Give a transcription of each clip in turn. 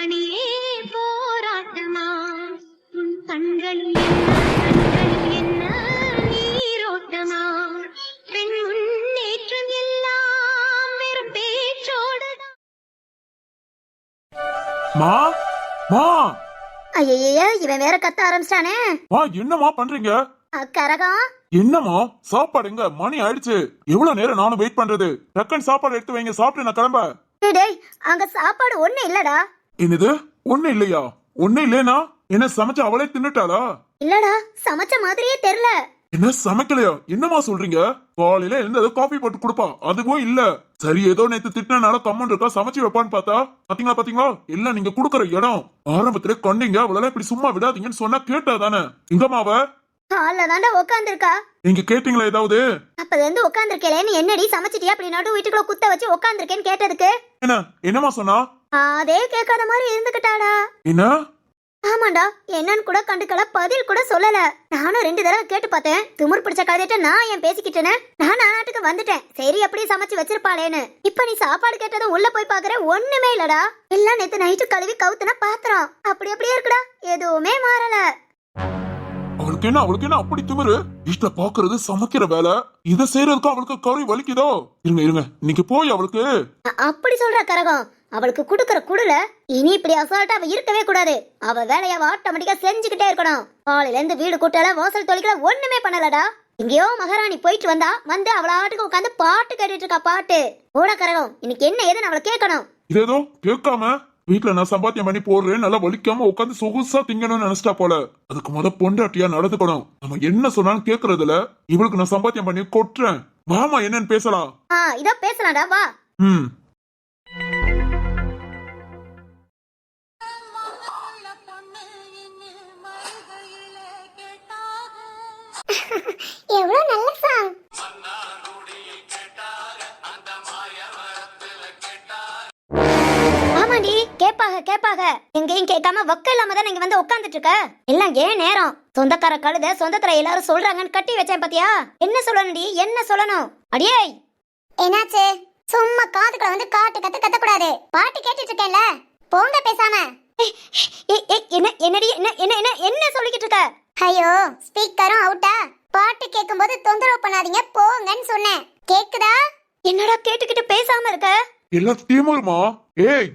மணியே போராட்டமா? உன் கண்கள் என்ன கண்கள் என்ன நீரோட்டமா? பெண் முன்னேற்றம் எல்லாம் வெறும் பேச்சோடுதான் மா மா. ஐயய்ய இவன் வேற கத்த ஆரம்பிச்சிட்டானே. மா என்னம்மா பண்றீங்க? கரகம் என்னம்மா சாப்பாடு எங்க? மணி ஆயிடுச்சு. எவ்வளவு நேரம் நானும் வெயிட் பண்றது? டக்குன்னு சாப்பாடு எடுத்து வைங்க சாப்பிட்டு நான் கிளம்ப. டேய் அங்க சாப்பாடு ஒண்ணு இல்லடா. என்னது? ஒண்ணு இல்லையா? ஒண்ணு இல்லைனா என்ன சமைச்சு அவளே தின்னுட்டாளா? இல்லடா சமைச்ச மாதிரியே தெரியல. என்ன சமைக்கலையா? என்னம்மா சொல்றீங்க? காலையில எழுந்தது காபி போட்டு கொடுப்பா. அதுவும் இல்ல. சரி ஏதோ நேத்து திட்டினால கம்மன் இருக்கா? சமைச்சு வைப்பான்னு பார்த்தா? பாத்தீங்களா பாத்தீங்களா? எல்லாம் நீங்க குடுக்கற இடம். ஆரம்பத்திலே கண்டீங்க. அவளெல்லாம் இப்படி சும்மா விடாதீங்கன்னு சொன்னா கேட்டா தானே. எங்கம்மாவ ஹால்ல தாண்டா உட்காந்துருக்கா நீங்க கேட்டீங்களா ஏதாவது? அப்பல இருந்து உட்காந்துருக்கேன்னு என்னடி சமைச்சிட்டியா? அப்படி நடு வீட்டுக்குள்ள குத்த வச்சு உட்காந்துருக்கேன்னு கேட்டதுக்கு. என்ன? என்னம்மா சொன்னா? அதே கேட்காத மாதிரி இருந்துகிட்டாடா என்ன? ஆமாண்டா என்னன்னு கூட கண்டுக்கல பதில் கூட சொல்லல. நானும் ரெண்டு தடவை கேட்டு பார்த்தேன். திமிர் பிடிச்ச கதையிட்ட நான் ஏன் பேசிக்கிட்டேன்னு? நான் நாட்டுக்கு வந்துட்டேன். சரி அப்படியே சமைச்சு வச்சிருப்பாளேன்னு. இப்ப நீ சாப்பாடு கேட்டதும் உள்ள போய் பாக்குற ஒண்ணுமே இல்லடா. எல்லாம் நேத்து நைட்டு கழுவி கவுத்துன பாத்திரம். அப்படி அப்படியே இருக்குடா. எதுவுமே மாறல. அவளுக்கு என்ன அவளுக்கு என்ன அப்படி திமிரு? வீட்டுல பாக்குறது சமைக்கிற வேலை. இத செய்யறதுக்கு அவளுக்கு கறி வலிக்குதோ? இருங்க இருங்க. இன்னைக்கு போய் அவளுக்கு. அப்படி சொல்ற கரகம். அவளுக்கு குடுக்கற குடுல இனி இப்படி அசால்ட்டா அவ இருக்கவே கூடாது. அவ வேலைய அவ ஆட்டோமேட்டிக்கா செஞ்சுக்கிட்டே இருக்கணும். காலையில இருந்து வீடு கூட்டல வாசல் தொலைக்கல ஒண்ணுமே பண்ணலடா. எங்கேயோ மகாராணி போயிட்டு வந்தா வந்து அவள ஆட்டுக்கு உட்காந்து பாட்டு கேட்டுட்டு இருக்கா பாட்டு. ஓட கரகம் இன்னைக்கு என்ன ஏதுன்னு அவளை கேட்கணும். இது ஏதோ கேட்காம வீட்டுல நான் சம்பாத்தியம் பண்ணி போடுறேன் நல்லா வலிக்காம உட்காந்து சொகுசா திங்கணும்னு நினைச்சிட்டா போல. அதுக்கு முத பொண்டாட்டியா நடந்துக்கணும். நம்ம என்ன சொன்னாலும் கேக்குறதுல இவளுக்கு நான் சம்பாத்தியம் பண்ணி கொட்டுறேன். வாமா என்னன்னு பேசலாம். இதோ பேசலாம்டா வா. ம். எவ்வளவு நல்ல சாங் ஆமாண்டி கேப்பாக கேப்பாக எங்கேயும் கேட்காம வக்க இல்லாம தான் இங்க வந்து உட்கார்ந்துட்டு இருக்க? எல்லாம் ஏன் நேரம். சொந்தக்கார கழுத சொந்தத்துல எல்லாரும் சொல்றாங்கன்னு கட்டி வச்சேன் பாத்தியா? என்ன சொல்லணும்டி என்ன சொல்லணும்? அடியே! என்னாச்சு? சும்மா காதுக்குள்ள வந்து காட்டு கத்து கத்த கூடாது பாட்டு கேட்டுட்டு இருக்கேன்ல. போங்க பேசாம. என்ன என்னடி என்ன என்ன என்ன என்ன சொல்லிக்கிட்டு இருக்க? ஐயோ ஸ்பீக்கரும் அவுட்டா பாட்டு கேட்கும்போது தொந்தரவு பண்ணாதீங்க போங்கன்னு சொன்னேன். கேக்குதா? என்னடா கேட்டுக்கிட்டு பேசாம இருக்க? எல்லாம் திமிருமா ஏய்!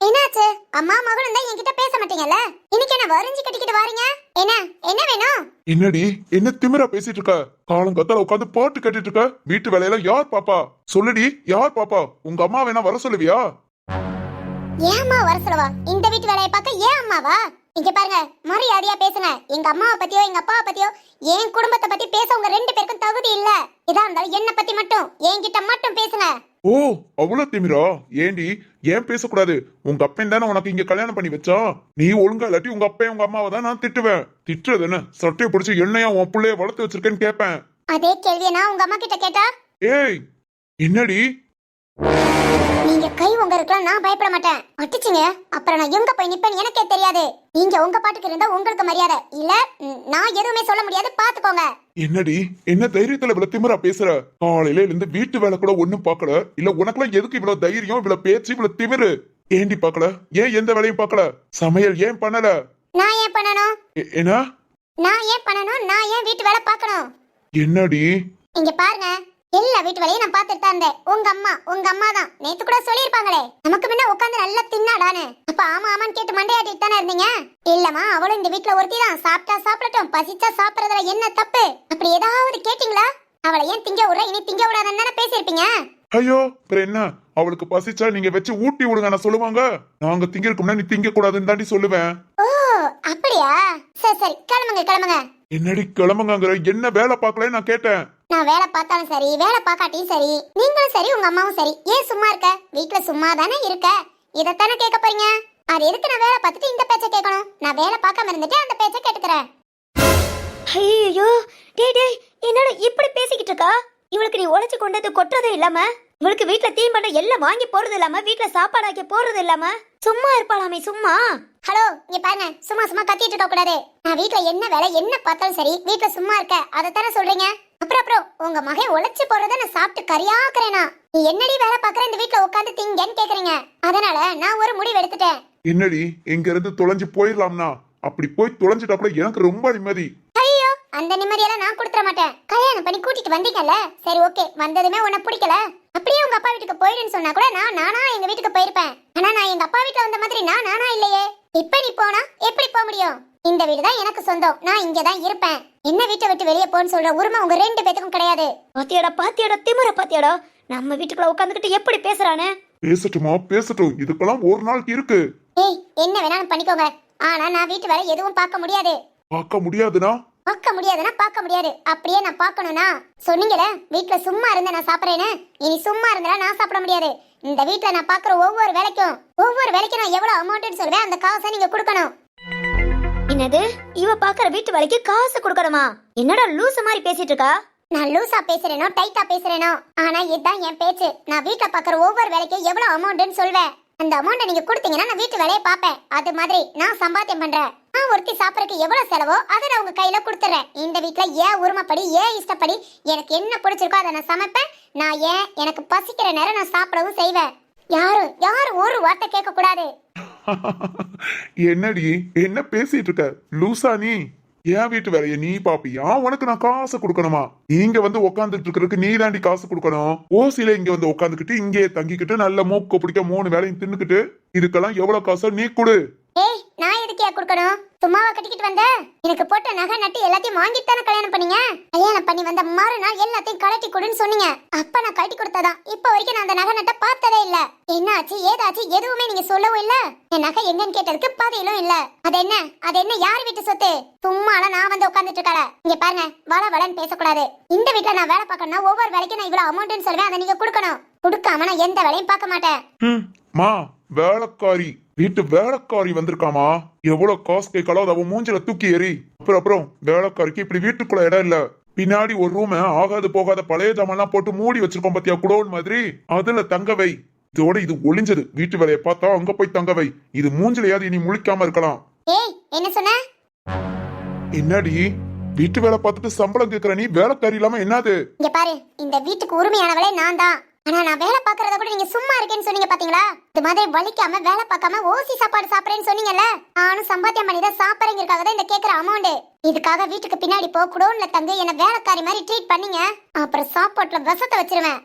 என்னாச்சு? அம்மா மகளும் தான் என்கிட்ட பேச மாட்டீங்கல்ல? இன்னைக்கு என்ன வரிஞ்சு கட்டிக்கிட்டு வாரீங்க? என்ன என்ன வேணும்? என்னடி? என்ன திமிரா பேசிட்டு இருக்க? காலம் கத்தால உட்காந்து பாட்டு கேட்டுட்டு இருக்க? வீட்டு வேலையெல்லாம் யார் பாப்பா? சொல்லுடி யார் பாப்பா? உங்க அம்மா வேணா வர சொல்லுவியா? ஏன் அம்மா வர சொல்லவா? இந்த வீட்டு வேலையை பார்க்க ஏன் அம்மாவா? இங்க பாருங்க மரியாதையா பேசுங்க. எங்க அம்மாவை பத்தியோ எங்க அப்பாவை பத்தியோ என் குடும்பத்தை பத்தி பேச உங்க ரெண்டு பேருக்கும் தகுதி இல்ல. இதா இருந்தாலும் என்ன பத்தி மட்டும் என்கிட்ட மட்டும் பேசுங்க. ஓ அவ்வளவு திமிரா? ஏண்டி ஏன் பேசக்கூடாது? உங்க அப்பன் தானே உனக்கு இங்க கல்யாணம் பண்ணி வச்சா? நீ ஒழுங்கா இல்லாட்டி உங்க அப்பன் உங்க அம்மாவை தான் நான் திட்டுவேன். திட்டுறது என்ன? சட்டையை பிடிச்சி என்னையா உன் புள்ளைய வளர்த்து வச்சிருக்கேன்னு கேட்பேன். அதே கேள்வியை நான் உங்க அம்மா கிட்ட கேட்டா? ஏய் என்னடி? நீங்க கை உங்க இருக்கலாம் நான் பயப்பட மாட்டேன். அடிச்சுங்க. அப்புறம் நான் எங்க போய் நிப்பேன்னு எனக்கே தெரியாது. நீங்க உங்க பாட்டுக்கு இருந்தா உங்களுக்கு மரியாதை. இல்ல நான் எதுவுமே சொல்ல முடியாது. பாத்துக்கோங்க என்னடி? என்ன தைரியத்துல இவ்வளவு திமிரா பேசுற? காலையில இருந்து வீட்டு வேலை கூட ஒண்ணும் பார்க்கல. இல்ல உனக்குலாம் எதுக்கு இவ்வளவு தைரியம் இவ்வளவு பேச்சு இவ்வளவு திமிரு? ஏண்டி பார்க்கல? ஏன் எந்த வேலையும் பார்க்கல? சமையல் ஏன் பண்ணல? நான் ஏன் பண்ணணும்? என்ன? நான் ஏன் பண்ணணும்? நான் ஏன் வீட்டு வேலை பார்க்கணும்? என்னடி? இங்க பாருங்க. எல்லா வீட்டு வேலையும் நான் பார்த்துட்டு தான் இருந்தேன். உங்க அம்மா உங்க அம்மா தான். நேத்து கூட சொல்லியிருப்பாங்களே. நமக்கு முன்ன உட்காந்து நல்லா தின்னாடான்னு. அப்ப ஆமா ஆமான்னு கேட்டு மண்டையாட்டிட்டு தானே இருந்தீங்க? இல்லம்மா அவளும் இந்த வீட்ல ஒருத்தி தான். சாப்பிட்டா சாப்பிடட்டும் பசிச்சா சாப்பிடறதுல என்ன தப்பு? அப்படி ஏதாவது கேட்டீங்களா? அவளை ஏன் திங்க விடுற இனி திங்க விடாதன்னு தானே பேசியிருப்பீங்க? ஐயோ அப்புறம் என்ன? அவளுக்கு பசிச்சா நீங்க வச்சு ஊட்டி விடுங்க நான் சொல்லுவாங்க. நாங்க திங்கிறதுக்கு முன்னாடி நீ திங்க கூடாதுன்னு தாண்டி சொல்லுவேன். ஓ அப்படியா? சரி சரி கிளம்புங்க கிளம்புங்க. என்னடி கிளம்புங்கிற என்ன வேலை பார்க்கல நான் கேட்டேன். நான் வேலை பார்த்தாலும் சரி வேலை பார்க்காட்டியும் சரி நீங்களும் சரி உங்க அம்மாவும் சரி ஏன் சும்மா இருக்க? வீட்ல சும்மா தானே இருக்க? இதைத்தானே கேட்க போறீங்க? அது எதுக்கு நான் வேலை பார்த்துட்டு இந்த பேச்சை கேட்கணும்? நான் வேலை பார்க்காம இருந்துட்டு அந்த பேச்சை கேட்டுக்கிறேன். ஐயோ டேய் டேய் என்னடா இப்படி பேசிக்கிட்டு இருக்கா? இவளுக்கு நீ உழைச்சு கொண்டது கொட்டுறதும் இல்லாம இவளுக்கு வீட்ல தீம்பண்டம் எல்லாம் வாங்கி போறது இல்லாம வீட்ல சாப்பாடு ஆக்கி போறது இல்லாம சும்மா இருப்பாளாமே சும்மா? ஹலோ இங்க பாருங்க சும்மா சும்மா கத்திட்டு இருக்க கூடாது. நான் வீட்ல என்ன வேலை என்ன பார்த்தாலும் சரி வீட்ல சும்மா இருக்க அதை தானே சொல்றீங்க? அப்புறம் அப்புறம் உங்க மகன் உழைச்சு போறத நான் சாப்பிட்டு கரியாக்குறேனா. நீ என்னடி வேலை பாக்குற இந்த வீட்ல உட்காந்து திங்கன்னு கேக்குறீங்க. அதனால நான் ஒரு முடிவு எடுத்துட்டேன். என்னடி இங்க இருந்து தொலைஞ்சு போயிடலாம்னா? அப்படி போய் தொலைஞ்சிட்டா கூட எனக்கு ரொம்ப நிம்மதி. ஐயோ அந்த நிம்மதியெல்லாம் நான் கொடுத்துற மாட்டேன். கல்யாணம் பண்ணி கூட்டிட்டு வந்தீங்கல்ல? சரி ஓகே. வந்ததுமே உன்னை பிடிக்கல. அப்படியே உங்க அப்பா வீட்டுக்கு போயிடுன்னு சொன்னா கூட நான் நானா எங்க வீட்டுக்கு போயிருப்பேன். ஆனா நான் எங்க அப்பா வீட்டுல வந்த மாதிரி நான் நானா இல்லையே. இப்ப நீ போனா எப்படி போக முடியும்? இந்த வீடு தான் எனக்கு சொந்தம். நான் இங்க தான் இருப்பேன். என்ன வீட்டை விட்டு வெளியே போன்னு சொல்ற உரிமை உங்க ரெண்டு பேத்துக்கும் கிடையாது. பாத்தியாடா பாத்தியாடா திமிர பாத்தியாடா? நம்ம வீட்டுக்குள்ள உட்காந்துக்கிட்டு எப்படி பேசுறானே? பேசட்டுமா பேசட்டும். இதுக்கெல்லாம் ஒரு நாளைக்கு இருக்கு. ஏய் என்ன வேணாலும் பண்ணிக்கோங்க. ஆனா நான் வீட்டு வேலை எதுவும் பார்க்க முடியாது. பார்க்க முடியாதுனா? பார்க்க முடியாதுன்னா பார்க்க முடியாது. அப்படியே நான் பார்க்கணும்னா? சொன்னீங்கல வீட்ல சும்மா இருந்த நான் சாப்பிடுறேன்னு? இனி சும்மா இருந்தா நான் சாப்பிட முடியாது. இந்த வீட்ல நான் பார்க்குற ஒவ்வொரு வேலைக்கும் ஒவ்வொரு வேலைக்கும் நான் எவ்வளவு அமௌண்ட்னு சொல்வேன் அந்த காசை நீங்க கொடுக்கணும். என்னது? இவ பாக்குற வீட்டு வேலைக்கு காசு கொடுக்கணுமா? என்னடா லூசு மாதிரி பேசிட்டு இருக்கா? நான் லூசா பேசுறேனோ டைட்டா பேசுறேனோ? ஆனா இதுதான் என் பேச்சு. நான் வீட்ல பார்க்குற ஒவ்வொரு வேலைக்கும் எவ்வளவு அமௌண்ட்னு சொல்வேன். அந்த அமௌண்ட்டை நீங்க கொடுத்தீங்கன்னா நான் வீட்டு வேலையை பார்ப்பேன். அது மாதிரி நான் சம்பாத்தியம் பண்றேன். நான் ஒருத்தி சாப்பிடறதுக்கு எவ்வளவு செலவோ அதை நான் உங்க கையில கொடுத்துறேன். இந்த வீட்ல ஏன் உரிமைப்படி ஏன் இஷ்டப்படி எனக்கு என்ன பிடிச்சிருக்கோ அதை நான் சமைப்பேன். நான் ஏன் எனக்கு பசிக்கிற நேரம் நான் சாப்பிடவும் செய்வேன். யாரும் யாரும் ஒரு வார்த்தை கேட்க கூடாது என்னடி? என்ன பேசிட்டு இருக்க? லூசா நீ? என் வீட்டு வேலைய நீ பாப்பியா? உனக்கு நான் காசு கொடுக்கணுமா? இங்க வந்து உட்காந்துட்டு இருக்கிறதுக்கு நீ தாண்டி காசு கொடுக்கணும். ஓசில இங்க வந்து உட்காந்துக்கிட்டு இங்கே தங்கிக்கிட்டு நல்ல மூக்க பிடிக்க மூணு வேலையும் தின்னுக்கிட்டு இதுக்கெல்லாம் எவ்வளவு காசோ நீ கொடு. ஏய் கொடுக்கணும்? சும்மாவா கட்டிக்கிட்டு வந்த? எனக்கு போட்ட நகை நட்டு எல்லாத்தையும் வாங்கிட்டு தானே கல்யாணம் பண்ணீங்க? கல்யாணம் பண்ணி வந்த மறுநாள் எல்லாத்தையும் கழட்டி கொடுன்னு சொன்னீங்க. அப்ப நான் கழட்டி கொடுத்ததான். இப்ப வரைக்கும் நான் அந்த நகை நட்டை பார்த்ததே இல்ல. என்னாச்சு ஏதாச்சு எதுவுமே நீங்க சொல்லவும் இல்ல? என் நகை எங்கன்னு கேட்டதுக்கு பதிலும் இல்ல. அது என்ன? அது என்ன யார் வீட்டு சொத்து? சும்மால நான் வந்து உட்கார்ந்துட்டு இருக்கல. இங்க பாருங்க வள வளன்னு பேசக்கூடாது. இந்த வீட்டுல நான் வேலை பார்க்கணும்னா ஒவ்வொரு வேலைக்கும் நான் இவ்வளவு அமௌண்ட்னு சொல்லுவேன் அதை நீங்க கொடுக்கணும். கொடுக்காம நான் எந்த வேலையும் பார்க்க மாட்டேன். மா. வேலைக்காரி வீட்டு வேலைக்காரி வந்திருக்காமா? எவ்வளவு காசு கேட்கலாம் அதை அவன் மூஞ்சில தூக்கி எறி. அப்புறம் அப்புறம் வேலைக்காரிக்கு இப்படி வீட்டுக்குள்ள இடம் இல்ல. பின்னாடி ஒரு ரூம ஆகாது போகாத பழைய ஜாமான்லாம் போட்டு மூடி வச்சிருக்கோம் பாத்தியா குடோன் மாதிரி. அதுல தங்க வை. இதோட இது ஒளிஞ்சது. வீட்டு வேலையை பார்த்தா அங்க போய் தங்க வை. இது மூஞ்சிலையாவது இனி முழிக்காம இருக்கலாம். என்ன சொன்ன? என்னடி? வீட்டு வேலை பார்த்துட்டு சம்பளம் கேக்குற நீ வேலைக்காரி இல்லாம என்னது? இங்க பாரு இந்த வீட்டுக்கு உரிமையானவளே நான் தான் ஆனா நான் வேலை பாக்குறத கூட நீங்க சும்மா இருக்கேன்னு சொன்னீங்க பாத்தீங்களா? இது மாதிரி வலிக்காம வேலை பார்க்காம ஓசி சாப்பாடு சாப்பிடுறேன்னு சொன்னீங்கல்ல? நானும் சம்பாத்தியம் பண்ணி தான் சாப்பிடுறீங்கிறதுக்காக தான் இந்த கேக்குற அமௌண்ட் இதுக்காக வீட்டுக்கு பின்னாடி போ குடோன்ல தங்க என்ன வேலைக்காரி மாதிரி ட்ரீட் பண்ணீங்க. அப்புறம் சாப்பாட்டுல விஷத்தை வச்சிருவேன்.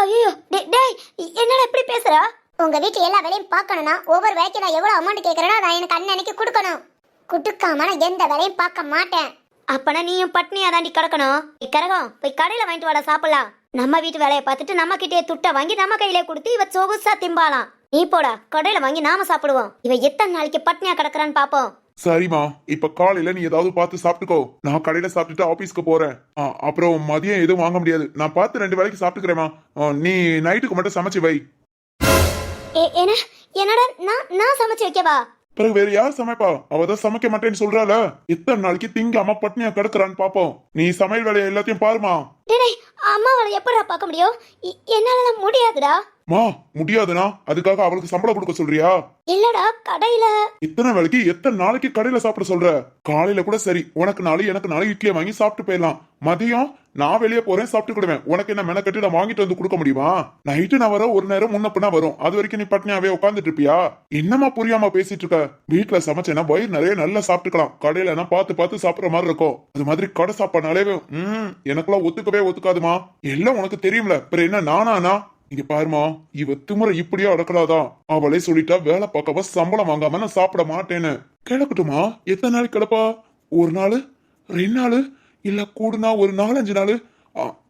ஐயோ டேய் டேய், என்னடா இப்படி பேசுறா? உங்க வீட்டு எல்லா வேலையும் பார்க்கணும்னா ஒவ்வொரு வேலைக்கு நான் எவ்வளவு அமௌண்ட் கேக்குறேனோ அதை எனக்கு அன்னன்னைக்கு கொடுக்கணும். கொடுக்காம நான் எந்த வேலையும் பார்க்க மாட்டேன். அப்பனா நீயும் பட்னியா தாண்டி கிடக்கணும்? கரகம் போய் கடையில வாங்கிட்டு வாடா சாப்பிடலாம். நம்ம வீட்டு வேலையை பார்த்துட்டு நம்ம கிட்டே துட்டை வாங்கி நம்ம கையிலே கொடுத்து இவ சொகுசா திம்பாலாம் நீ போடா கடையில வாங்கி நாம சாப்பிடுவோம். இவ எத்தனை நாளைக்கு பட்னியா கிடக்குறான்னு பாப்போம். சரிம்மா இப்ப காலையில நீ ஏதாவது பார்த்து சாப்பிட்டுக்கோ. நான் கடையில சாப்பிட்டுட்டு ஆபீஸ்க்கு போறேன். அப்புறம் மதியம் எதுவும் வாங்க முடியாது. நான் பார்த்து ரெண்டு வேலைக்கு சாப்பிட்டுக்கிறேமா ஆ, நீ நைட்டுக்கு மட்டும் சமைச்சு வை. என்னடா? நான் நான் சமைச்சு வைக்கவா? பிறகு வேற யார் சமைப்பா? அவ தான் சமைக்க மாட்டேன்னு சொல்றாள. இத்தனை நாளைக்கு திங்காம பட்னியா கிடக்குறான்னு பாப்போம். நீ சமையல் வேலையை எல்லாத்தையும் பாருமா டேய் அம்மாவால எப்படா பார்க்க முடியும்? இ- என்னாலலாம் முடியாதுடா. மா முடியாதுனா அதுக்காக அவளுக்கு சம்பளம் கொடுக்க சொல்றியா? இல்லடா கடையில. இத்தனை வேலைக்கு எத்தனை நாளைக்கு கடையில சாப்பிட சொல்ற? காலையில கூட சரி உனக்கு நாளை எனக்கு நாளை இட்லியை வாங்கி சாப்பிட்டு போயிடலாம். மதியம் நான் வெளியே போறேன் சாப்பிட்டுக்கிடுவேன் உனக்கு என்ன மெனக்கட்டி நான் வாங்கிட்டு வந்து கொடுக்க முடியுமா? நைட்டு நான் வர ஒரு நேரம் முன்ன பின்னா வரும். அது வரைக்கும் நீ பட்னியாவே உட்காந்துட்டு இருப்பியா? என்னமா புரியாம பேசிட்டு இருக்க? வீட்டுல சமைச்சேன்னா வயிறு நிறைய நல்லா சாப்பிட்டுக்கலாம். கடையில நான் பார்த்து பார்த்து சாப்பிடுற மாதிரி இருக்கும். அது மாதிரி கடை சாப்பாடுனாலே ம் எனக்கெல்லாம் ஒத்துக்கவே ஒத்துக்காதுமா. எல்லாம் உனக்கு தெரியும்ல. அப்புறம் என்ன நானானா? இங்க பாருமா இவ திமுறை இப்படியே அடக்கலாதான் அவளே சொல்லிட்டா வேலை பார்க்கவ சம்பளம் வாங்காம நான் சாப்பிட மாட்டேன்னு. கிளக்கட்டுமா எத்தனை நாள் கிளப்பா? ஒரு நாள்? ரெண்டு நாள்? இல்ல கூடுனா ஒரு நாலஞ்சு நாள்?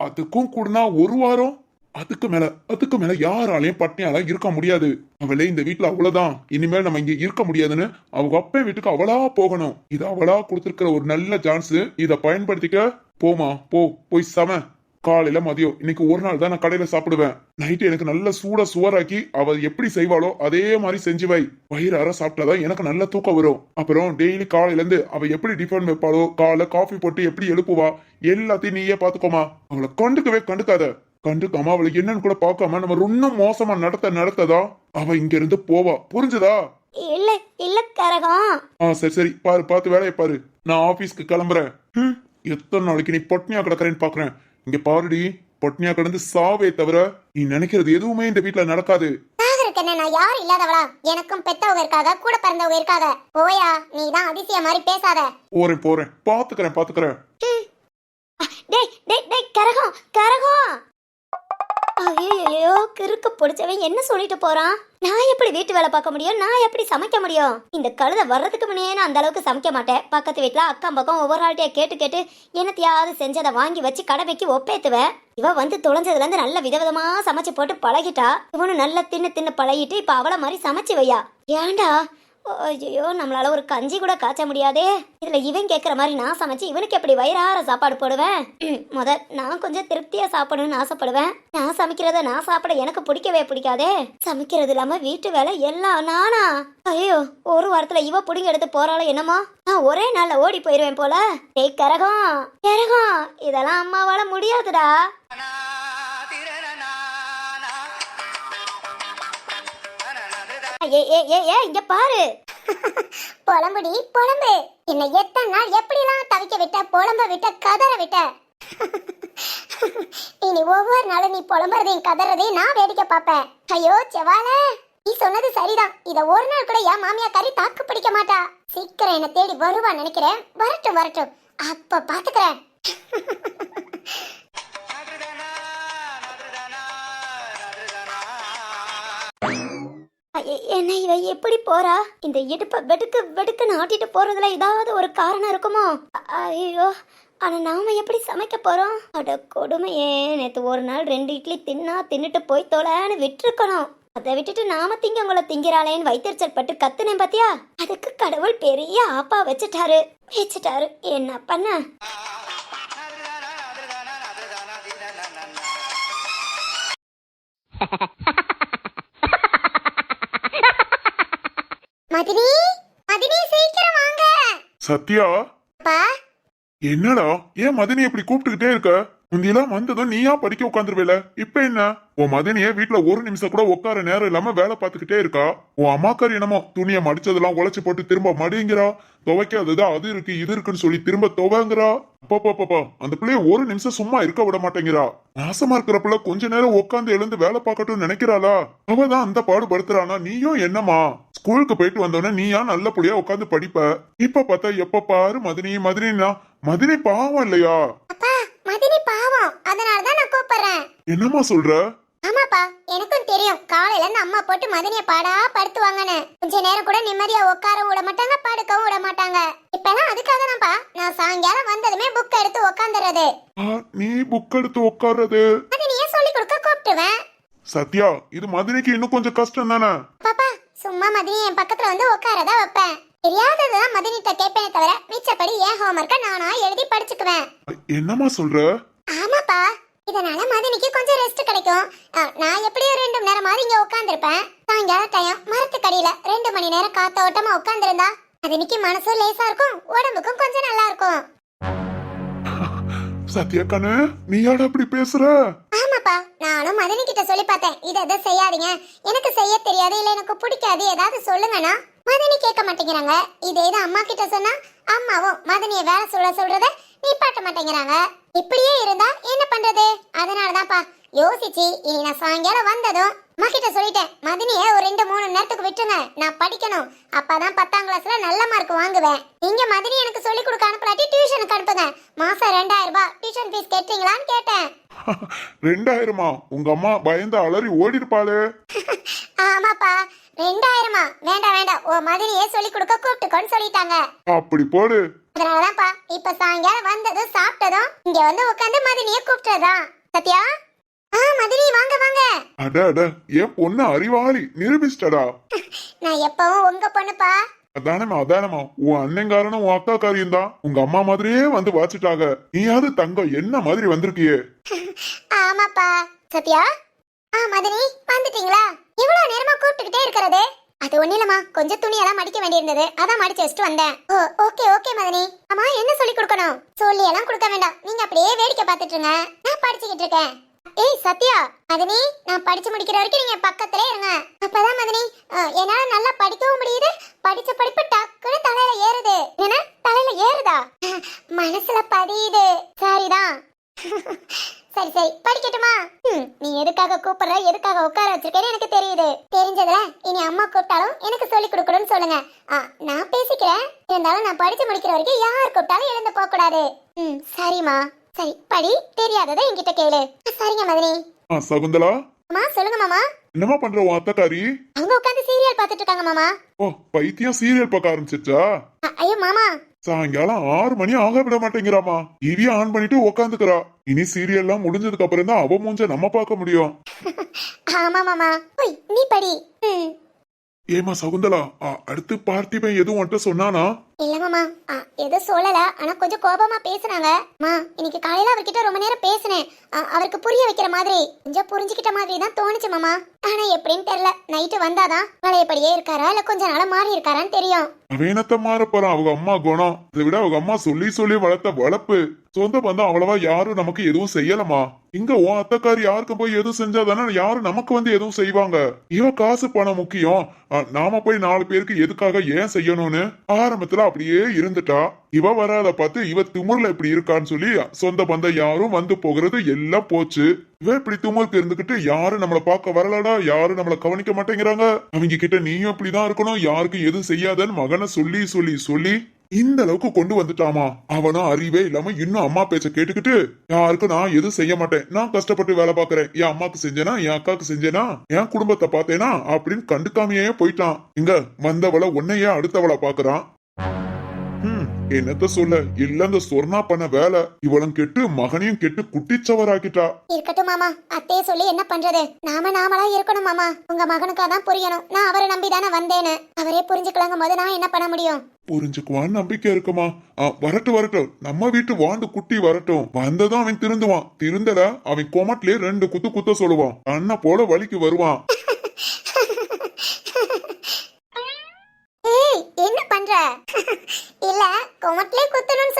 அதுக்கும் கூடுனா ஒரு வாரம்? அதுக்கு மேல அதுக்கு மேல யாராலையும் பட்டினியால இருக்க முடியாது. அவளே இந்த வீட்டுல அவ்வளவுதான். இனிமேல் நம்ம இங்க இருக்க முடியாதுன்னு அவங்க அப்பா வீட்டுக்கு அவளா போகணும். இது அவளா கொடுத்திருக்கிற ஒரு நல்ல சான்ஸ் இத பயன்படுத்திக்க போமா போ போய் சம. காலையில மதியம். இன்னைக்கு ஒரு நாள் தான் நான் கடையில சாப்பிடுவேன். நைட்டு எனக்கு நல்ல சூட சுவராக்கி அவ எப்படி செய்வாளோ அதே மாதிரி செஞ்சு வை. வயிறார சாப்பிட்டாதான் எனக்கு நல்ல தூக்கம் வரும். அப்புறம் டெய்லி காலையில இருந்து அவ எப்படி டிஃபன் வைப்பாளோ காலை காஃபி போட்டு எப்படி எழுப்புவா எல்லாத்தையும் நீயே பாத்துக்கோமா அவளை கண்டுக்கவே கண்டுக்காத. கண்டுக்காம அவளை என்னன்னு கூட பார்க்காம நம்ம இன்னும் மோசமா நடத்த நடத்ததா? அவ இங்க இருந்து போவா. புரிஞ்சுதா? இல்ல இல்ல கரகம். ஆ சரி சரி. பாரு பார்த்து வேலையை பாரு. நான் ஆபீஸ்க்கு கிளம்புறேன். எத்தனை நாளைக்கு நீ பொட்னியா கிடக்குறேன்னு பாக்குறேன் இங்க பாருடி பொட்னியா கிடந்து சாவே தவிர நீ நினைக்கிறது எதுவுமே இந்த வீட்ல நடக்காது. நான் யாரும் இல்லாதவளா? எனக்கும் பெத்தவங்க இருக்காக கூட பிறந்தவங்க இருக்காக. போயா நீ தான் அதிசய மாதிரி பேசாத. போறேன் போறேன். பாத்துக்கிறேன் பாத்துக்கிறேன். டேய் டேய் டேய் கரகம் கரகம். ஐயோ கிறுக்கு பிடிச்சவன் என்ன சொல்லிட்டு போறான்? நான் எப்படி வீட்டு வேலை பார்க்க முடியும்? நான் எப்படி சமைக்க முடியும்? இந்த கழுதை வர்றதுக்கு முன்னே நான் அந்த அளவுக்கு சமைக்க மாட்டேன். பக்கத்து வீட்டுல அக்கம் பக்கம் ஒவ்வொரு ஆள்கிட்டயே கேட்டு கேட்டு என்னத்தையாவது செஞ்சதை வாங்கி வச்சு கடமைக்கு ஒப்பேத்துவேன். இவ வந்து தொலைஞ்சதுல இருந்து நல்ல விதவிதமா சமைச்சு போட்டு பழகிட்டா. இவனு நல்லா தின்னு தின்னு பழகிட்டு இப்ப அவளை மாதிரி சமைச்சு வையா. ஏன்டா? ஐயோ நம்மளால ஒரு கஞ்சி கூட காய்ச்ச முடியாதே. இதுல இவன் கேக்குற மாதிரி நான் சமைச்சு இவனுக்கு எப்படி வயிறார சாப்பாடு போடுவேன்? முத நான் கொஞ்சம் திருப்தியா சாப்பிடணும்னு ஆசைப்படுவேன். நான் சமைக்கிறத நான் சாப்பிட எனக்கு பிடிக்கவே பிடிக்காதே. சமைக்கிறது இல்லாம வீட்டு வேலை எல்லாம் நானா? ஐயோ ஒரு வாரத்துல இவ புடிங்க எடுத்து போறாளோ என்னமோ? நான் ஒரே நாள்ல ஓடி போயிருவேன் போல. டேய் கரகம் கரகம் இதெல்லாம் அம்மாவால முடியாதுடா. ஏ ஏ ஏ ஏ இங்க பாரு. புலம்புடி புலம்பு. என்ன எத்தனை நாள் எப்படிலாம் தவிக்க விட்ட புலம்ப விட்ட கதற விட்ட? இனி ஒவ்வொரு நாளும் நீ புலம்புறதையும் கதறதையும் நான் வேடிக்கை பார்ப்பேன். ஐயோ செவால நீ சொன்னது சரிதான். இத ஒரு நாள் கூட என் மாமியா கறி தாக்கு பிடிக்க மாட்டா. சீக்கிரம் என்ன தேடி வருவா நினைக்கிறேன். வரட்டும் வரட்டும். அப்ப பாத்துக்கிறேன். என்ன இவ எப்படி போறா? இந்த இடுப்ப வெடுக்கு வெடுக்குன்னு ஆட்டிட்டு போறதுல ஏதாவது ஒரு காரணம் இருக்குமோ? ஐயோ ஆனா நாம எப்படி சமைக்க போறோம்? அட கொடுமையே நேற்று ஒரு நாள் ரெண்டு இட்லி தின்னா தின்னுட்டு போய் தொலைன்னு விட்டுருக்கணும். அதை விட்டுட்டு நாம திங்கவங்கள திங்கிறாளேன்னு வைத்தறிச்சல் பட்டு கத்துனேன் பாத்தியா? அதுக்கு கடவுள் பெரிய ஆப்பா வச்சுட்டாரு. வச்சுட்டாரு. என்ன பண்ண? மதினி மதினி சீக்கிரம் வாங்க. சத்யா? அப்பா? என்னடா? ஏன் மதினி இப்படி கூப்பிட்டுக்கிட்டே இருக்க? முந்தியெல்லாம் வந்ததும் நீயா படிக்க உட்காந்துருவேல இப்ப என்ன? உன் மதினிய வீட்ல ஒரு நிமிஷம் கூட உட்கார நேரம் இல்லாம வேலை பார்த்துக்கிட்டே இருக்கா? உன் அம்மாக்காரி என்னமோ துணியை மடிச்சதெல்லாம் உழைச்சு போட்டு திரும்ப மடிங்கிறா. துவைக்காதது அது இருக்கு இது இருக்குன்னு சொல்லி திரும்ப துவங்குறா. பாப்பா அந்த பிள்ளைய ஒரு நிமிஷம் சும்மா இருக்க விட மாட்டேங்கிறா. மாசமா இருக்கிற பிள்ளை கொஞ்ச நேரம் உட்காந்து எழுந்து வேலை பார்க்கட்டும்னு நினைக்கிறாளா? அவதான் அந்த பாடுபடுத்துறானா? நீயும் என்னமா ஸ்கூலுக்கு போயிட்டு வந்தோடனே நீயா நல்ல புள்ளையா உட்காந்து படிப்ப. இப்ப பார்த்தா எப்ப பாரு மதினி மதினின்னா மதினி பாவம் இல்லையா? அப்பா மதினி பாவம். அதனால தான் நான் கூப்பிடுறேன். என்னம்மா சொல்ற? ஆமாப்பா எனக்கும் தெரியும். காலையில இருந்து அம்மா போட்டு மதனிய பாடா படுத்துவாங்கன்னு. கொஞ்ச நேரம் கூட நிம்மதியா உட்காரவும் விட மாட்டாங்க படுக்கவும் விட மாட்டாங்க. இப்பெல்லாம் அதுக்காக தான்ப்பா நான் சாயங்காலம் வந்ததுமே புக் எடுத்து உட்காந்துறது நீ புக் எடுத்து உட்கார்றது? மதனிய சொல்லி கொடுக்க கூப்பிட்டுவேன் சத்யா இது மதுரைக்கு இன்னும் கொஞ்சம் கஷ்டம் தானே பாப்பா சும்மா மதினி என் பக்கத்துல வந்து உட்காரதா வைப்பேன். தெரியாததுதான் மதினிட்ட கேட்பேனே தவிர மிச்சப்படி என் ஹோம்ஒர்க்க நானா எழுதி படிச்சுக்குவேன். என்னம்மா சொல்ற? ஆமாப்பா. இதனால மதனிக்கு கொஞ்சம் ரெஸ்ட் கிடைக்கும். நான் எப்படியும் ரெண்டு மணி நேரமாவது இங்க உட்காந்துருப்பேன் சாயங்கால டைம் மரத்துக்கடியில ரெண்டு மணி நேரம் காத்தோட்டமா உட்காந்துருந்தா மதனிக்கு மனசும் லேசா இருக்கும் உடம்புக்கும் கொஞ்சம் நல்லா இருக்கும். சத்யா கண்ணு நீ யாட அப்படி பேசுற? நானும் மதனி கிட்ட சொல்லி பார்த்தேன். இதை எதை செய்யாதீங்க. எனக்கு செய்ய தெரியாது இல்ல எனக்கு பிடிக்காது. ஏதாவது சொல்லுங்கன்னா மதனி கேட்க மாட்டேங்கிறாங்க. இதே இது அம்மா கிட்ட சொன்னா அம்மாவும் மதனிய வேலை சொல்ல சொல்றத நிப்பாட்ட மாட்டேங்கிறாங்க. இப்படியே இருந்தா என்ன பண்றது? அதனாலதான்ப்பா. யோசிச்சு இனி நான் சாயங்காலம் வந்ததும் அம்மா கிட்ட சொல்லிட்டேன் மதினிய ஒரு ரெண்டு மூணு நேரத்துக்கு விட்டுருங்க நான் படிக்கணும். அப்பதான் பத்தாம் கிளாஸ்ல நல்ல மார்க் வாங்குவேன். நீங்க மதினி எனக்கு சொல்லி கொடுக்க அனுப்பலாட்டி டியூஷனுக்கு அனுப்புங்க. மாசம் ரெண்டாயிரம் ரூபாய் டியூஷன் ஃபீஸ் கேட்டீங்களான்னு கேட்டேன். ரெண்டாயிரமா? உங்க அம்மா பயந்து அலறி ஓடி இருப்பாளே ஆமாப்பா ரெண்டாயிரமா? வேண்டாம் வேண்டாம். ஓ மதினியே சொல்லி கொடுக்க கூப்பிட்டுக்கோன்னு சொல்லிட்டாங்க. அப்படி போடு. அதனாலதான்ப்பா இப்ப சாயங்காலம் வந்ததும் சாப்பிட்டதும் இங்க வந்து உட்காந்து மதினிய கூப்பிட்டதுதான். சத்யா? மதினி வாங்க வாங்க. அட அட என் பொண்ணு அறிவாளி நிரூபிச்சிட்டடா. நான் எப்பவும் உங்க பொண்ணுப்பா. அதானமா அதானமா உன் அண்ணங்காரனும் உன் அக்கா காரியம் தான். உங்க அம்மா மாதிரியே வந்து வாச்சிட்டாங்க. நீயாவது தங்கம் என்ன மாதிரி வந்திருக்கியே? ஆமாப்பா. சத்யா? ஆ மதினி வந்துட்டீங்களா? இவ்வளவு நேரமா கூப்பிட்டுக்கிட்டே இருக்கிறது. அது ஒண்ணு இல்லம்மா. கொஞ்சம் துணியெல்லாம் மடிக்க வேண்டியிருந்தது. அதான் மடிச்சு வச்சுட்டு வந்தேன். ஓ ஓகே ஓகே மதினி. அம்மா என்ன சொல்லி கொடுக்கணும்? சொல்லி எல்லாம் கொடுக்க வேண்டாம். நீங்க அப்படியே வேடிக்கை பார்த்துட்டு இருங்க. நான் படிச்சுக்கிட்டு இருக்கேன். ஏய் சத்யா. மதனி நான் படிச்சு முடிக்கிற வரைக்கும் நீங்க பக்கத்துல இருங்க. அப்பதான் மதனி ஆ, என்னால நல்லா படிக்கவும் முடியுது. படிச்ச படிப்பு டக்குன்னு தலையில ஏறுது. என்ன? தலையில ஏறுதா? மனசுல பதியுது. சரிதான். சரி சரி படிக்கட்டுமா? ம், நீ எதுக்காக கூப்பிடுற எதுக்காக உட்கார வச்சிருக்கேன்னு எனக்கு தெரியுது. தெரிஞ்சதுல இனி அம்மா கூப்பிட்டாலும் எனக்கு சொல்லி கொடுக்கணும்னு சொல்லுங்க. நான் பேசிக்கிறேன். இருந்தாலும் நான் படிச்சு முடிக்கிற வரைக்கும் யார் கூப்பிட்டாலும் எழுந்து போக கூடாது ம் சரிம்மா. சரி படி. தெரியாததை என்கிட்ட கேளு. சரிங்க மதினி ஆ சகுந்தலா? அம்மா சொல்லுங்க மாமா. என்னம்மா பண்ற உன் அத்தக்காரி அவங்க உட்காந்து சீரியல் பார்த்துட்டு இருக்காங்க மாமா. ஓ பைத்தியம் சீரியல் பார்க்க ஆரம்பிச்சிருச்சா? அ- ஐயோ மாமா. சாயங்காலம் ஆறு மணி ஆக விட மாட்டேங்கிறாமா டிவிய ஆன் பண்ணிட்டு உக்காந்துக்கிறா. இனி சீரியல்லாம் முடிஞ்சதுக்கு அப்புறம் தான் அவ மூஞ்ச நம்ம பார்க்க முடியும். ஆமா மாமா. ஓய் நீ படி. ம். ஏமா சகுந்தலா ஆ, அடுத்து பார்த்திபன் எதுவும் உன்கிட்ட சொன்னானா? இல்லம்மா ஆ, எதுவும் சொல்லல. ஆனா கொஞ்சம் கோபமா பேசுனாங்க. மா இன்னைக்கு காலையில அவர்கிட்ட ரொம்ப நேரம் பேசினேன். அவருக்கு புரிய வைக்கிற மாதிரி கொஞ்சம் புரிஞ்சுக்கிட்ட மாதிரி தான் தோணுச்சு மாமா. ஆனா எப்படின்னு தெரியல. நைட்டு வந்தாதான் பழையபடியே இருக்காரா? இல்ல கொஞ்ச நாளா மாறி இருக்காரான்னு தெரியும். அவனத்த மாற போறான் அவங்க அம்மா குணம். இதை விட அவங்க அம்மா சொல்லி சொல்லி வளர்த்த வளர்ப்பு சொந்த பந்தம் அவ்வளவா யாரும் நமக்கு எதுவும் செய்யலமா இங்க உன் அத்தக்கார் யாருக்கு போய் எதுவும் செஞ்சாதானே யாரும் நமக்கு வந்து எதுவும் செய்வாங்க? இவ காசு பணம் முக்கியம். நாம போய் நாலு பேருக்கு எதுக்காக ஏன் செய்யணும்னு? ஆரம்பத்துல அப்படியே இருந்துட்டா. இவ வராத பார்த்து இவ திமுர்ல இப்படி இருக்கான்னு சொல்லி சொந்த பந்தம் யாரும் வந்து போகிறது எல்லாம் போச்சு. இவ இப்படி திமுருக்கு இருந்துகிட்டு யாரும் நம்மள பார்க்க வரலடா யாரும் நம்மள கவனிக்க மாட்டேங்கிறாங்க. அவங்க கிட்ட நீயும் இப்படிதான் இருக்கணும் யாருக்கும் எதுவும் செய்யாதன்னு மகனை சொல்லி சொல்லி சொல்லி இந்த அளவுக்கு கொண்டு வந்துட்டாமா. அவனும் அறிவே இல்லாம இன்னும் அம்மா பேச்ச கேட்டுக்கிட்டு யாருக்கும் நான் எதுவும் செய்ய மாட்டேன். நான் கஷ்டப்பட்டு வேலை பாக்குறேன் என் அம்மாக்கு செஞ்சேனா என் அக்காக்கு செஞ்சேனா என் குடும்பத்தை பார்த்தேனா? அப்படின்னு கண்டுக்காமையே போயிட்டான். இங்க வந்தவள உன்னையே அடுத்தவளை பாக்குறான் என்னத்த சொல்ல? இல்ல அந்த சொர்ணா பண்ண வேலை. இவளும் கெட்டு மகனையும் கெட்டு குட்டிச்சவராக்கிட்டா. இருக்கட்டும் மாமா. அத்தையே சொல்லி என்ன பண்றது? நாம நாமளா இருக்கணும் மாமா. உங்க மகனுக்கா தான் புரியணும். நான் அவரை நம்பி தானே வந்தேன்னு. அவரே புரிஞ்சுக்கலாங்கும் போது நான் என்ன பண்ண முடியும்? புரிஞ்சுக்குவான்னு நம்பிக்கை இருக்குமா? வரட்டும் வரட்டும். நம்ம வீட்டு வாண்டு குட்டி வரட்டும். வந்ததும் அவன் திருந்துவான். திருந்தல அவன் கோமட்லயே ரெண்டு குத்து குத்த சொல்லுவான். அண்ணா போல வலிக்கு வருவான் ஏய் என்ன பண்ற இல்ல கொமட்லயே குத்தணும்னு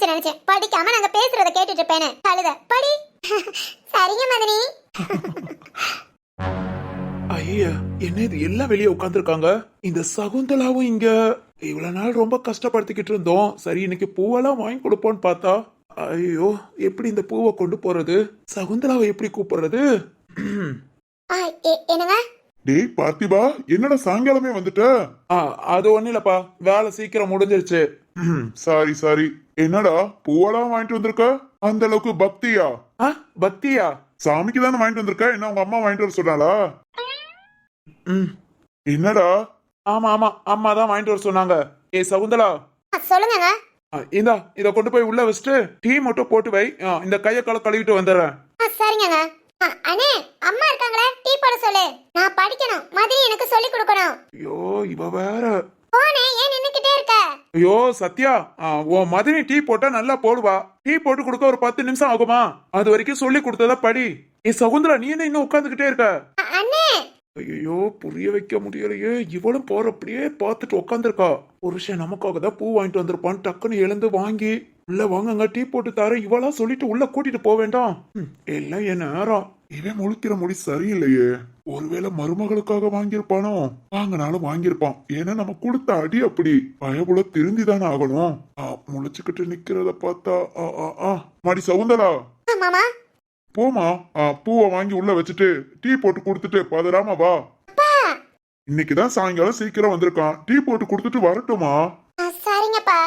சொன்னீங்கல்ல நினைச்சேன் படிக்காம நாங்க பேசுறத கேட்டுட்டு இருப்பேனே. கழுத படி. சரிங்க மதனி. ஐய என்ன இது? எல்லாம் வெளியே உட்காந்துருக்காங்க இந்த சகுந்தலாவும் இங்க. இவ்வளவு நாள் ரொம்ப கஷ்டப்படுத்திக்கிட்டு இருந்தோம். சரி இன்னைக்கு பூவெல்லாம் வாங்கி கொடுப்போம்னு பார்த்தா. ஐயோ எப்படி இந்த பூவை கொண்டு போறது? சகுந்தலாவை எப்படி கூப்பிடுறது? என்னங்க? டேய் பார்த்திபா என்னடா சாயங்காலமே வந்துட்ட? ஆ அது ஒண்ணு இல்லப்பா. வேலை சீக்கிரம் முடிஞ்சிருச்சு. Sorry sorry. என்னடா பூவெல்லாம் வாங்கிட்டு வந்திருக்க? அந்த அளவுக்கு பக்தியா? ஆ பக்தியா? சாமிக்கு தானே வாங்கிட்டு வந்திருக்க? என்ன உங்க அம்மா வாங்கிட்டு வர சொன்னாளா? ம். என்னடா? ஆமா ஆமா அம்மா தான் வாங்கிட்டு வர சொன்னாங்க. ஏ சகுந்தலா. ஆ, இந்தா இத கொண்டு போய் உள்ள வச்சுட்டு டீ மட்டும் போட்டு வை. ஆ, இந்த கையை காலை கழுவிட்டு வந்துடுறேன். ஆ, சரிங்கங்க. ஆ, அண்ணே அம்மா இருக்காங்களே டீ போட சொல்லு. நான் படிக்கணும். மதினி எனக்கு சொல்லி கொடுக்கணும். ஐயோ இவ வேற. போனே ஏன் நின்னுக்கிட்டே இருக்க? ஐயோ சத்யா உன் மதினி டீ போட்டா நல்லா போடுவா. டீ போட்டு கொடுக்க ஒரு பத்து நிமிஷம் ஆகுமா? அது வரைக்கும் சொல்லி கொடுத்ததா படி. ஏ சகுந்தரா நீ என்ன இன்னும் உட்காந்துக்கிட்டே இருக்க? அண்ணே! ஐயோ புரிய வைக்க முடியலையே. இவளும் போறப்படியே பார்த்துட்டு உட்காந்துருக்கா புருஷன் நமக்காக தான் பூ வாங்கிட்டு வந்திருப்பான். டக்குன்னு எழுந்து வாங்கி உள்ள வாங்கங்க டீ போட்டு தர இவளா சொல்லிட்டு உள்ள கூட்டிட்டு போக வேண்டாம். எல்லாம் என் நேரம். இவன் முழிக்கிற முடி சரியில்லையே. ஒருவேளை மருமகளுக்காக வாங்கியிருப்பானோ? வாங்கினாலும் வாங்கியிருப்பான். ஏன்னா நம்ம கொடுத்த அடி அப்படி. பயபுல திருந்திதானே ஆகணும். ஆ, முழிச்சுக்கிட்டு நிக்கிறத பார்த்தா ஆ, ஆ, ஆ. மாடி சவுந்தரா போமா ஆ, பூவை வாங்கி உள்ள வச்சுட்டு டீ போட்டு கொடுத்துட்டு பதறாம வா. இன்னைக்குதான் சாயங்காலம் சீக்கிரம் வந்திருக்கான். டீ போட்டு கொடுத்துட்டு வரட்டுமா? சரிங்கப்பா.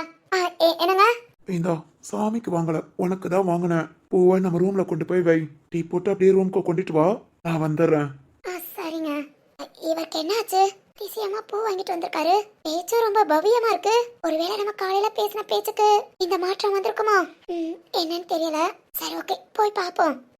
என்னங்க? இந்தா சாமிக்கு வாங்கல. உனக்கு தான் வாங்கினேன். பூவை நம்ம ரூம்ல கொண்டு போய் வை. டீ போட்டு அப்படியே ரூம்க்கு கொண்டுட்டு வா. நான் வந்துடுறேன். ஆ, சரிங்க. இவருக்கு என்னாச்சு? அதிசயமா பூ வாங்கிட்டு வந்திருக்காரு. பேச்சும் ரொம்ப பவ்யமா இருக்கு. ஒருவேளை நம்ம காலையில பேசின பேச்சுக்கு இந்த மாற்றம் வந்திருக்குமோ? ம், என்னன்னு தெரியல. சரி ஓகே போய் பாப்போம்